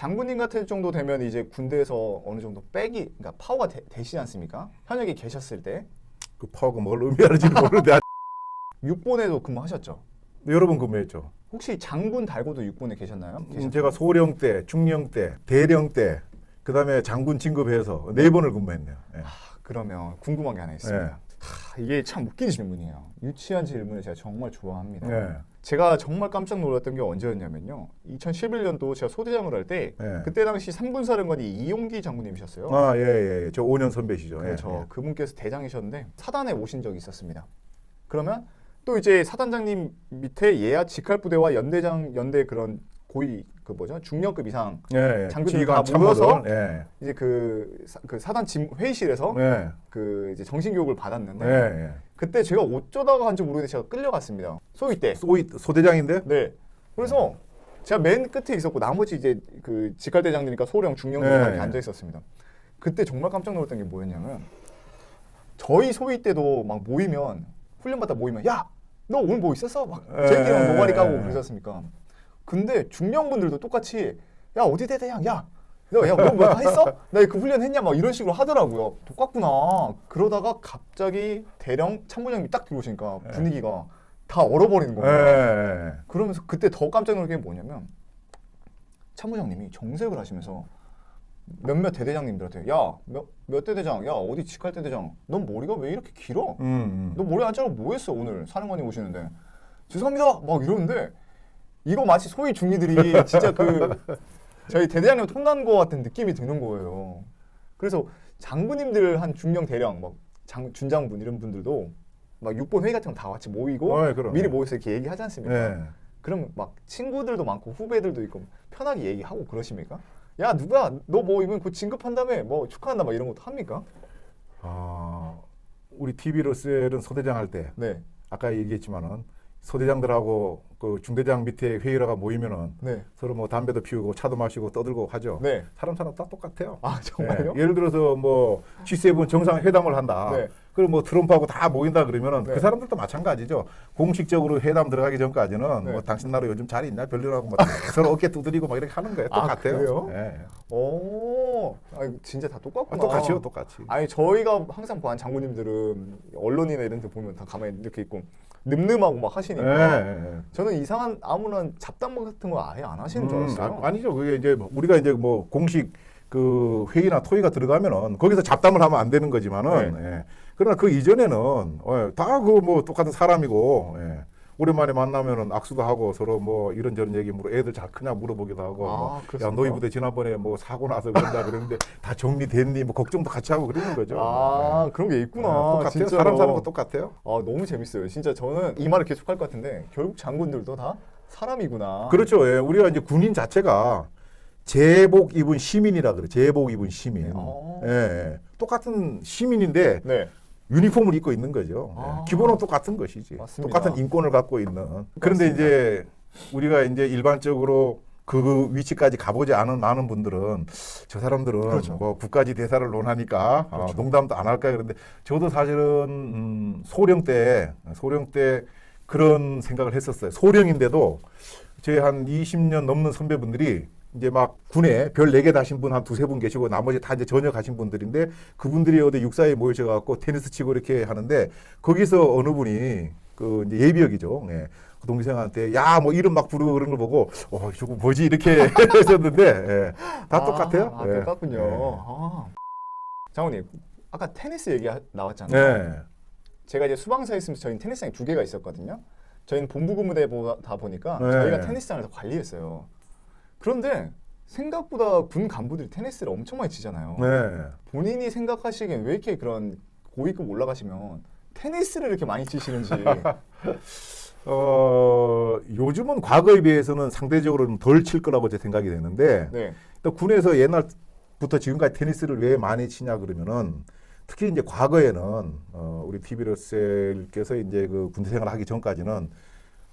장군님 같은 정도 되면 이제 군대에서 어느 정도 백이 그러니까 파워가 되, 되시지 않습니까? 현역에 계셨을 때 그 파워가 뭘 의미하는지 모르는데 6본에도 근무하셨죠. 여러 번 근무했죠. 혹시 장군 달고도 6본에 계셨나요? 음, 계셨- 제가 소령 때, 중령 때, 대령 때, 그 다음에 장군 진급해서 네 번을 근무했네요. 예. 그러면 궁금한 게 하나 있습니다. 네. 하, 이게 참 웃긴 질문이에요. 유치한 질문을 제가 정말 좋아합니다. 네. 제가 정말 깜짝 놀랐던 게 언제였냐면요. 2011년도 제가 소대장을 할 때 네. 그때 당시 3군 사령관이 이용기 장군님이셨어요. 아, 예, 예, 예. 저 5년 선배시죠. 예, 그렇죠. 예. 그분께서 대장이셨는데 사단에 오신 적이 있었습니다. 그러면 또 이제 사단장님 밑에 예하 직할 부대와 연대장 연대 그런 고위 그 뭐죠 중령급 이상 예, 예. 장군들이 다 모여서 예. 이제 그, 사, 그 사단 진 회의실에서 예. 그 이제 정신 교육을 받았는데 예, 예. 그때 제가 어쩌다가 한지 모르겠는데 제가 끌려갔습니다. 소위 때. 소위 소대장인데? 네. 그래서 제가 맨 끝에 있었고 나머지 이제 그 직할대장님이니까 소령 중령들 네. 이렇게 앉아 있었습니다. 그때 정말 깜짝 놀랐던 게 뭐였냐면 저희 소위 때도 막 모이면 훈련 받다 모이면 야 너 오늘 뭐 있었어? 막 네. 저희끼리 노가리 까고 그러셨습니까? 근데 중령분들도 똑같이 야 어디 대대장 야 야 뭐 뭐 했어? 나 그 훈련 했냐? 막 이런 식으로 하더라고요. 똑같구나. 그러다가 갑자기 대령 참모장님이 딱 들어오시니까 분위기가 다 얼어버리는 예, 거예요. 예. 그러면서 그때 더 깜짝 놀란 게 뭐냐면 참모장님이 정색을 하시면서 몇몇 대대장님들한테 야몇 몇 대대장 야 어디 직할 대대장 넌 머리가 왜 이렇게 길어? 음, 음. 너 머리 안 자르고 뭐 했어 오늘 사령관이 오시는데 죄송합니다 막 이러는데 이거 마치 소위 중이들이 진짜 그 저희 대대장님 혼난 거 같은 느낌이 드는 거예요. 그래서 장군님들 한 중령 대령 막 장, 준장분 이런 분들도 막 6번 회의 같은 거 다 같이 모이고 어이, 그럼요. 미리 모여서 이렇게 얘기하지 않습니까? 예. 그럼 막 친구들도 많고 후배들도 있고 편하게 얘기하고 그러십니까? 야 누가 너 뭐 이번 곧 진급한다며 뭐 축하한다 막 이런 것도 합니까? 아, 우리 TV로스는 소대장 할 때 네, 아까 얘기했지만은 소대장들하고 그 중대장 밑에 회의라가 모이면은 네, 서로 뭐 담배도 피우고 차도 마시고 떠들고 하죠. 네. 사람 사람 다 똑같아요. 아 정말요? 예, 예를 들어서 뭐 G7 정상 회담을 한다. 네. 그럼 뭐 트럼프하고 다 모인다 그러면은 네. 그 사람들도 마찬가지죠. 공식적으로 회담 들어가기 전까지는 네. 뭐 당신 나라 요즘 잘 있냐 별로라고 뭐 서로 어깨 두드리고 막 이렇게 하는 거예요. 아, 똑같아요. 그래요? 예. 오, 아 진짜 다 아, 똑같구나. 똑같이요, 똑같이. 아니 저희가 항상 보는 장군님들은 언론이나 이런 데 보면 다 가만히 이렇게 있고 늠름하고 막 예, 하시니까 예, 예. 저는 이상한 아무런 잡담 같은 거 아예 안 하시는 줄 음, 알았어요. 아, 아니죠. 그게 이제 뭐 우리가 이제 뭐 공식 그 회의나 토의가 들어가면은 거기서 잡담을 하면 안 되는 거지만은 네. 예. 그러나 그 이전에는 어, 다그 뭐 똑같은 사람이고 예. 오랜만에 만나면은 악수도 하고 서로 뭐 이런저런 얘기 물어 애들 잘 크냐 물어보기도 하고 아, 뭐, 야? 너희 부대 지난번에 뭐 사고 나서 그런다 그러는데 다 정리됐니 뭐 걱정도 같이 하고 그러는 거죠. 아 예. 그런 게 있구나. 예, 똑같아요. 진짜로. 사람 사는 거 똑같아요. 아 너무 재밌어요. 진짜 저는 이 말을 계속 할 것 같은데 결국 장군들도 다 사람이구나. 그렇죠. 예. 우리가 이제 군인 자체가 제복 입은 시민이라 그래. 제복 입은 시민. 어. 예, 예. 똑같은 시민인데 네. 유니폼을 입고 있는 거죠. 예. 아. 기본은 똑같은 것이지. 맞습니다. 똑같은 인권을 갖고 있는. 그런데 이제 우리가 이제 일반적으로 그 위치까지 가보지 않은 많은 분들은 저 사람들은 그렇죠. 뭐 국가지 대사를 논하니까 어, 농담도 안 할까 그런데 저도 사실은 음, 소령 때 소령 때 그런 생각을 했었어요. 소령인데도 제 한 20년 넘는 선배분들이 이제 막 군에 별 네 개 다신 분 한 두세 분 계시고 나머지 다 이제 전역하신 분들인데 그분들이 어디 육사에 모여져 갖고 테니스 치고 이렇게 하는데 거기서 어느 분이 그 이제 예비역이죠. 예. 그 동생한테 야 뭐 이름 막 부르고 그런 걸 보고 어 저거 뭐지 이렇게 했었는데 예. 다 똑같아요. 아, 예. 똑같군요. 예. 아. 장군님 아까 테니스 얘기 하- 나왔잖아요. 네. 제가 이제 수방사에 있으면서 저희는 테니스장이 두 개가 있었거든요. 저희는 본부 근무대다 보니까 네. 저희가 테니스장을 다 관리했어요. 그런데 생각보다 군 간부들이 테니스를 엄청 많이 치잖아요. 네. 본인이 생각하시기엔 왜 이렇게 그런 고위급 올라가시면 테니스를 이렇게 많이 치시는지. 어 요즘은 과거에 비해서는 상대적으로 좀 덜 칠 거라고 제 생각이 되는데 네. 또 군에서 옛날부터 지금까지 테니스를 왜 많이 치냐 그러면은 특히 이제 과거에는 어, 우리 TV로셀께서 이제 그 군대 생활을 하기 전까지는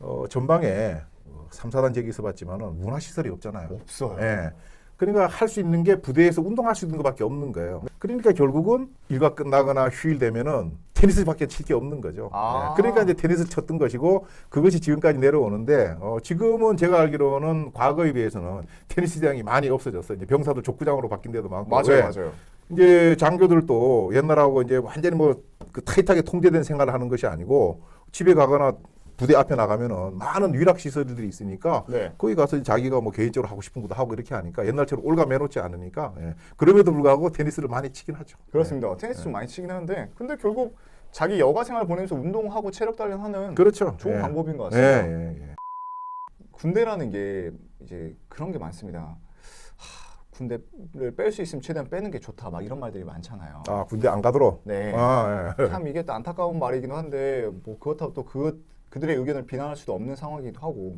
어, 전방에 어, 삼사단 제기 있어봤지만은 문화 시설이 없잖아요. 없어요. 예. 그러니까 할 수 있는 게 부대에서 운동할 수 있는 것밖에 없는 거예요. 그러니까 결국은 일과 끝나거나 휴일 되면은 테니스밖에 칠 게 없는 거죠. 아. 예, 그러니까 이제 테니스 쳤던 것이고 그것이 지금까지 내려오는데 어, 지금은 제가 알기로는 과거에 비해서는 테니스장이 많이 없어졌어요. 이제 병사도 족구장으로 바뀐 데도 많고. 맞아요, 왜? 맞아요. 이제 장교들도 옛날하고 이제 완전히 뭐 그 타이트하게 통제된 생활을 하는 것이 아니고 집에 가거나 부대 앞에 나가면은 많은 위락 시설들이 있으니까 네. 거기 가서 자기가 뭐 개인적으로 하고 싶은 것도 하고 이렇게 하니까 옛날처럼 올가매놓지 않으니까 예. 그럼에도 불구하고 테니스를 많이 치긴 하죠. 그렇습니다. 테니스 좀 많이 치긴 하는데, 근데 결국 자기 여가 생활 보내면서 운동하고 체력 단련하는 그렇죠. 좋은 예. 방법인 것 예, 같습니다. 예, 예. 군대라는 게 이제 그런 게 많습니다. 하, 군대를 뺄 수 있으면 최대한 빼는 게 좋다. 막 이런 말들이 많잖아요. 아 군대 안 가도록. 네. 아, 예. 참 이게 또 안타까운 말이기도 한데 뭐 그렇다고 또 그, 그들의 의견을 비난할 수도 없는 상황이기도 하고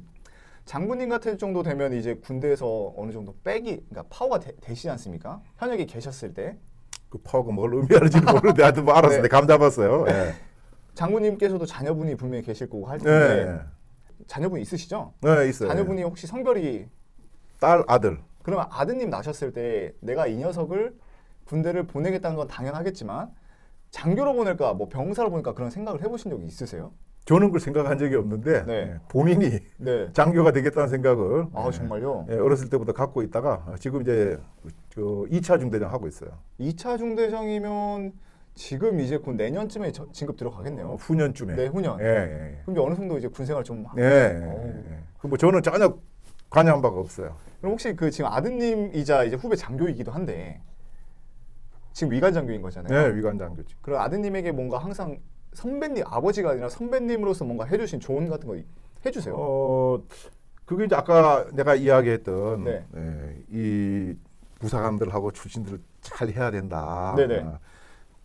장군님 같은 정도 되면 이제 군대에서 어느 정도 빼기 그러니까 파워가 되, 되시지 않습니까? 현역에 계셨을 때 그 파워가 뭘 의미하는지 모르는데 하여튼 뭐 알았어요. 네. 감 잡았어요. 예. 장군님께서도 자녀분이 분명히 계실 거고 할 텐데 네. 자녀분 있으시죠? 네, 있어요. 자녀분이 혹시 성별이 딸, 아들. 그러면 아드님 나셨을 때 내가 이 녀석을 군대를 보내겠다는 건 당연하겠지만 장교로 보낼까 뭐 병사로 보낼까 그런 생각을 해보신 적이 있으세요? 저는 그걸 생각한 적이 없는데 네. 예, 본인이 네. 장교가 되겠다는 생각을 아 예, 정말요? 예, 어렸을 때부터 갖고 있다가 지금 이제 저 2차 중대장 하고 있어요. 2차 중대장이면 지금 이제 곧 내년쯤에 저- 진급 어, 들어가겠네요. 후년쯤에. 네, 후년. 예, 예. 그럼 이제 어느 정도 이제 군 생활 좀. 예. 예. 예. 그뭐 저는 전혀 관여한 바가 없어요. 그럼 혹시 그 지금 아드님이자 이제 후배 장교이기도 한데 지금 위관 장교인 거잖아요. 네, 위관 장교지. 그럼 아드님에게 뭔가 항상 선배님 아버지가 아니라 선배님으로서 뭔가 해주신 조언 같은 거 해주세요. 어, 그게 이제 아까 내가 이야기했던 네. 예, 이 부사관들하고 출신들을 잘 해야 된다. 네네.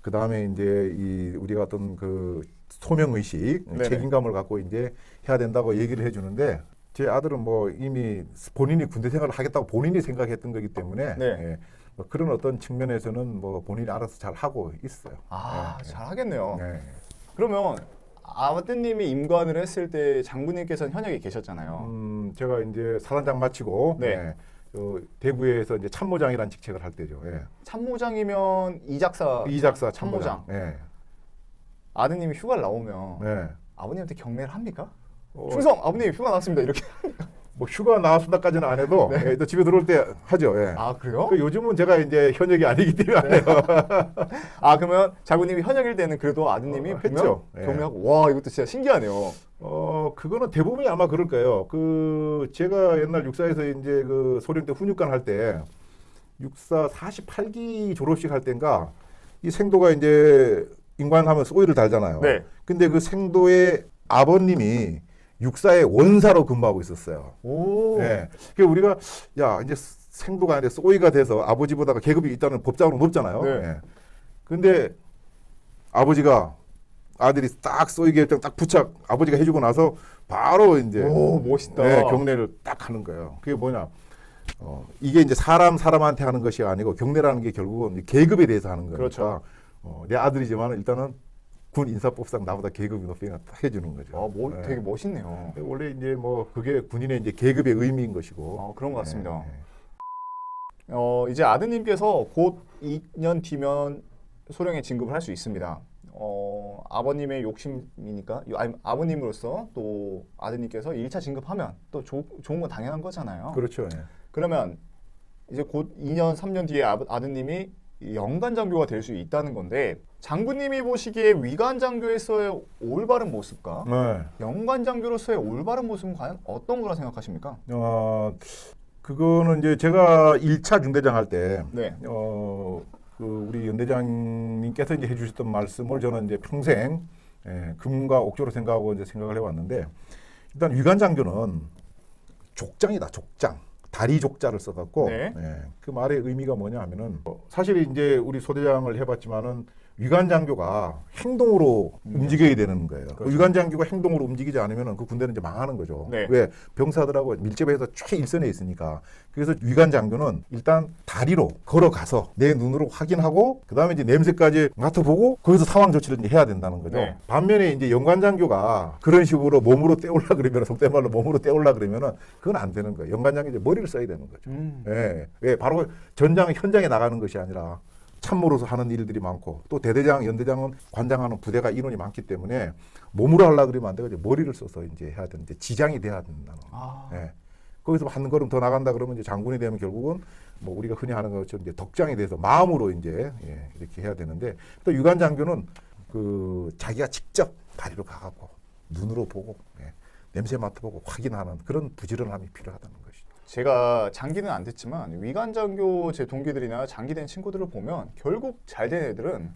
그 다음에 이제 이 우리가 어떤 그 소명 의식, 네네. 책임감을 갖고 이제 해야 된다고 얘기를 해주는데 제 아들은 뭐 이미 본인이 군대 생활을 하겠다고 본인이 생각했던 거기 때문에 네. 예, 뭐 그런 어떤 측면에서는 뭐 본인이 알아서 잘 하고 있어요. 아, 예, 예. 잘하겠네요. 네. 그러면 아드님이 임관을 했을 때 장군님께서는 현역에 계셨잖아요. 음, 제가 이제 사단장 마치고 네. 예, 저 대구에서 이제 참모장이라는 직책을 할 때죠. 예. 참모장이면 이작사 이작사 참모장. 참모장. 예. 아드님이 휴가를 나오면 예. 아버님한테 경례를 합니까? 어, 충성 아버님 휴가 나왔습니다 이렇게. 뭐 휴가 나왔습니다까지는 안 해도 예, 또 집에 들어올 때 하죠. 예. 네. 아 그래요? 그 요즘은 제가 이제 현역이 아니기 때문에 안 해요. 아 그러면 장군님이 현역일 때는 그래도 아드님이 어, 했죠. 예. 경례하고 와 이것도 진짜 신기하네요. 어 그거는 대부분이 아마 그럴 거예요. 그 제가 옛날 육사에서 이제 그 소령 때 훈육관 할 때 육사 48기 졸업식 할 때인가 이 생도가 이제 인관하면 소위를 달잖아요. 네. 근데 그 생도의 아버님이 육사의 원사로 근무하고 있었어요. 오. 예. 그 우리가 야 이제 생도가 아니라 소위가 돼서 아버지보다가 계급이 있다는 법적으로 높잖아요. 네. 예. 근데 아버지가 아들이 딱 결정 딱 부착 아버지가 해주고 나서 바로 이제 오 멋있다. 네, 경례를 딱 하는 거예요. 그게 뭐냐? 어, 이게 이제 사람 사람한테 하는 것이 아니고 경례라는 게 결국은 계급에 대해서 하는 거니까. 그렇죠. 어, 내 아들이지만 일단은 군 인사법상 나보다 계급이 높으니까 딱 해주는 거죠. 아, 뭐, 네. 되게 멋있네요. 원래 이제 뭐 그게 군인의 이제 계급의 의미인 것이고. 아, 그런 것 같습니다. 네, 네. 어, 이제 아드님께서 곧 2년 뒤면 소령에 진급을 할 수 있습니다. 어, 아버님의 욕심이니까 요- 아니, 아버님으로서 또 아드님께서 1차 진급하면 또 조, 좋은 건 당연한 거잖아요. 그렇죠. 예. 그러면 이제 곧 2년 3년 뒤에 아, 아드님이 연관 장교가 될 수 있다는 건데 장군님이 보시기에 위관 장교에서의 올바른 모습과 네. 연관 장교로서의 올바른 모습은 과연 어떤 거라 생각하십니까? 어, 그거는 이제 제가 1차 중대장 할 때, 네. 어, 그 우리 연대장님께서 이제 해주셨던 말씀을 저는 이제 평생 예, 금과 옥조로 생각하고 이제 생각을 해왔는데, 일단 위관 장교는 족장이다, 족장. 다리 족자를 써갖고, 네. 예, 그 말의 의미가 뭐냐 하면은, 어, 사실 이제 우리 소대장을 해봤지만은, 위관 장교가 행동으로 움직여야 되는 거예요. 그렇죠. 위관 장교가 행동으로 움직이지 않으면 그 군대는 이제 망하는 거죠. 네. 왜 병사들하고 밀접해서 최일선에 있으니까. 그래서 위관 장교는 일단 다리로 걸어가서 내 눈으로 확인하고 그다음에 이제 냄새까지 맡아보고 거기서 상황 조치를 이제 해야 된다는 거죠. 네. 반면에 이제 연관 장교가 그런 식으로 몸으로 떼올라 그러면 속된 말로 몸으로 떼올라 그러면은 그건 안 되는 거예요. 연관 장교 이제 머리를 써야 되는 거죠. 음. 예. 왜 바로 전장 현장에 나가는 것이 아니라 참모로서 하는 일들이 많고 또 대대장, 연대장은 관장하는 부대가 인원이 많기 때문에 몸으로 하려 그러면 안 되고 이제 머리를 써서 이제 해야 되는데 지장이 돼야 된다는. 아, 예. 거기서 한 걸음 더 나간다 그러면 이제 장군이 되면 결국은 뭐 우리가 흔히 하는 것처럼 이제 덕장이 돼서 마음으로 이제 예, 이렇게 해야 되는데 또 유관 장교는 그 자기가 직접 다리로 가갖고 눈으로 보고 예, 냄새 맡아보고 확인하는 그런 부지런함이 필요하다는. 제가 장기는 안 됐지만 위관장교 제 동기들이나 장기 된 친구들을 보면 결국 잘 된 애들은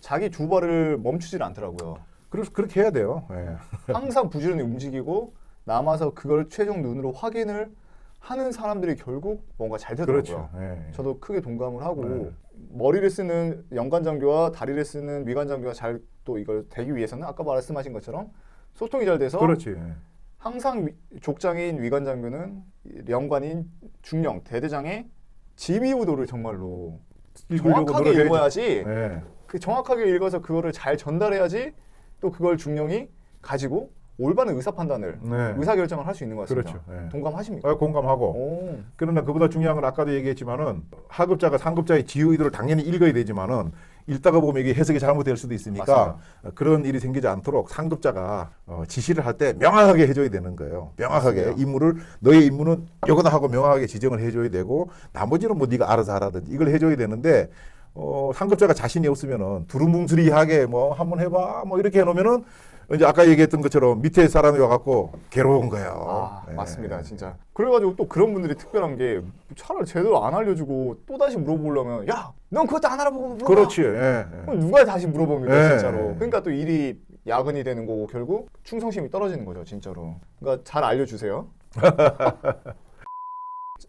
자기 두 발을 멈추질 않더라고요. 그래서 그렇게 해야 돼요. 예. 항상 부지런히 움직이고 남아서 그걸 최종 눈으로 확인을 하는 사람들이 결국 뭔가 잘 되더라고요. 그렇죠. 예. 저도 크게 동감을 하고 네. 머리를 쓰는 연관장교와 다리를 쓰는 위관장교가 잘 또 이걸 되기 위해서는 아까 말씀하신 것처럼 소통이 잘 돼서 그렇지. 예. 항상 위- 족장인 위관 장교는 연관인 중령 대대장의 지휘의도를 정말로 정확하게. 읽어야지 예. 그 정확하게 읽어서 그거를 잘 전달해야지 또 그걸 중령이 가지고 올바른 의사 판단을 네. 의사 결정을 할 수 있는 것 같습니다. 그렇죠. 예. 동감하십니까? 아, 공감하고. 오. 그러나 그보다 중요한 건 아까도 얘기했지만은 하급자가 상급자의 지휘의도를 당연히 읽어야 되지만은 읽다가 보면 이게 해석이 잘못될 수도 있으니까 어, 그런 일이 생기지 않도록 상급자가 어, 지시를 할 때 명확하게 해줘야 되는 거예요. 명확하게 맞습니다. 임무를 너의 임무는 요거다 하고 명확하게 지정을 해줘야 되고 나머지는 뭐 네가 알아서 하라든지 이걸 해줘야 되는데 어, 상급자가 자신이 없으면은 두루뭉술이하게 뭐 한번 해봐 뭐 이렇게 해놓으면은 이제 아까 얘기했던 것처럼 밑에 사람이 와갖고 괴로운 거예요. 아 예. 맞습니다 진짜 그래가지고 또 그런 분들이 특별한 게 차라리 제대로 안 알려주고 또 다시 물어보려면 야 넌 그것도 안 알아보고 물어봐 그렇지. 예, 예. 그럼 누가 다시 물어봅니까 네. 진짜로 그러니까 또 일이 야근이 되는 거고 결국 충성심이 떨어지는 거죠 진짜로 그러니까 잘 알려주세요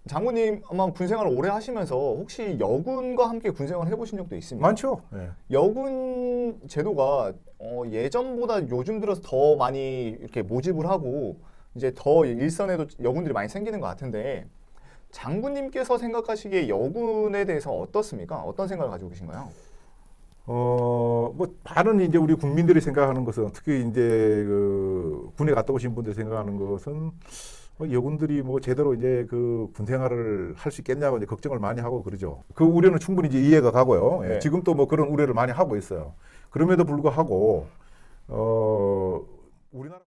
장군님 아마 군 생활을 오래 하시면서 혹시 여군과 함께 군 생활을 해보신 적도 있습니까? 많죠. 예. 여군 제도가 어, 예전보다 요즘 들어서 더 많이 이렇게 모집을 하고 이제 더 일선에도 여군들이 많이 생기는 것 같은데 장군님께서 생각하시기에 여군에 대해서 어떻습니까? 어떤 생각을 가지고 계신가요? 어, 뭐 많은 이제 우리 국민들이 생각하는 것은 특히 이제 그 군에 갔다 오신 분들이 생각하는 것은 뭐 여군들이 뭐 제대로 이제 그 군 생활을 할 수 있겠냐고 이제 걱정을 많이 하고 그러죠. 그 우려는 충분히 이제 이해가 가고요. 예, 네. 지금 또 뭐 그런 우려를 많이 하고 있어요. 그럼에도 불구하고 어 우리나라